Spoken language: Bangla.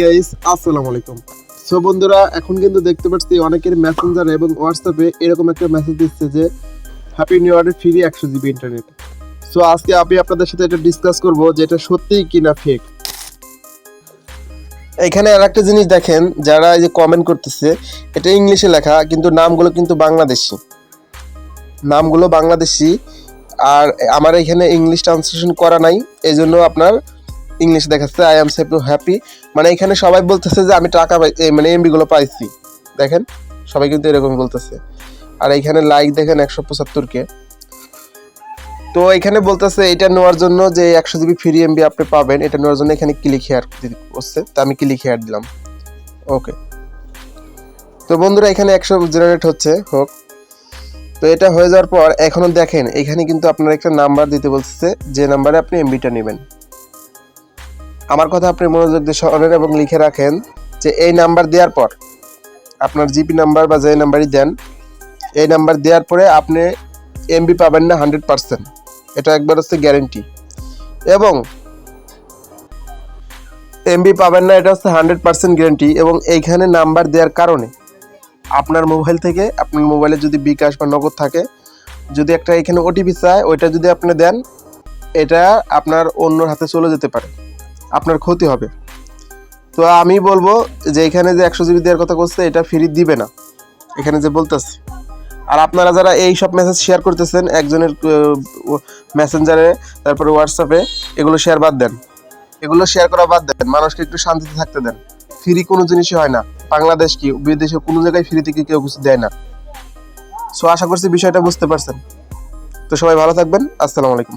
গাইস আসসালামু আলাইকুম। সো বন্ধুরা, এখন কিন্তু দেখতে পাচ্ছি অনেকের মেসেঞ্জার এবং হোয়াটসঅ্যাপে এরকম একটা মেসেজ দিচ্ছে যে হ্যাপি নিউ ইয়ারের ফ্রি একশো জিবি ইন্টারনেট সো আজকে আমি আপনাদের সাথে এটা ডিসকাস করব যে এটা কিনা ফেক এখানে আর একটা জিনিস দেখেন, যারা এই যে কমেন্ট করতেছে, এটা ইংলিশে লেখা, কিন্তু নামগুলো কিন্তু বাংলাদেশি। নামগুলো বাংলাদেশি, আর আমার এখানে ইংলিশ ট্রান্সলেশন করা নাই এই জন্য আপনার ইংলিশ দেখাচ্ছে আই এম সেপ হ্যাপি মানে এখানে সবাই বলতেছে যে আমি টাকা পাই মানে এমবি গুলো পাইছি। দেখেন, সবাই কিন্তু এরকম বলতেছে। আর এখানে লাইক দেখেন একশো পঁচাত্তরকে। তো এখানে বলতেছে, এটা নেওয়ার জন্য যে একশো জিবি ফ্রি এমবি আপনি পাবেন, এটা নেওয়ার জন্য এখানে ক্লিক হেয়ার করছে তো আমি ক্লিক হেয়ার দিলাম। ওকে তো বন্ধুরা, এখানে একশো জেনারেট হচ্ছে, হোক। তো এটা হয়ে যাওয়ার পর, এখনও দেখেন, এখানে কিন্তু আপনার একটা নাম্বার দিতে বলছে যে নাম্বারে আপনি এমবিটা নেবেন। আমার কথা আপনি মনোযোগ দিয়ে শোনেন এবং লিখে রাখেন যে এই নাম্বার দেওয়ার পর আপনার জিপি নাম্বার বা যে নাম্বারই দেন, এই নাম্বার দেওয়ার পরে আপনি এমবি পাবেন না হান্ড্রেড পার্সেন্ট। এটা একবার হচ্ছে গ্যারেন্টি এবং এমবি পাবেন না, এটা হচ্ছে হান্ড্রেড পার্সেন্ট গ্যারেন্টি এবং এইখানে নাম্বার দেওয়ার কারণে আপনার মোবাইল থেকে, আপনার মোবাইলে যদি বিকাশ বা নগদ থাকে, যদি একটা এখানে ওটিপি চায়, ওইটা যদি আপনি দেন, এটা আপনার অন্যর হাতে চলে যেতে পারে। আপনার ক্ষতি হবে। তো আমি বলব যে এখানে যে একশো জিবি দেওয়ার কথা বলছে, এটা ফ্রি দিবে না। এখানে যে বলতেছে। আর আপনারা যারা এই সব মেসেজ শেয়ার করতেছেন, একজনের মেসেঞ্জারে তারপরে হোয়াটসঅ্যাপে এগুলো শেয়ার বাদ দেন। এগুলো শেয়ার করা বাদ দেন। মানুষকে একটু শান্তিতে থাকতে দেন। ফ্রি কোনো জিনিসই হয় না। বাংলাদেশ কি? বিদেশে কোনো জায়গায় ফ্রি থেকে কেউ কিছু দেয় না। সো আশা করছি বিষয়টা বুঝতে পারছেন। তো সবাই ভালো থাকবেন। আসসালামু আলাইকুম।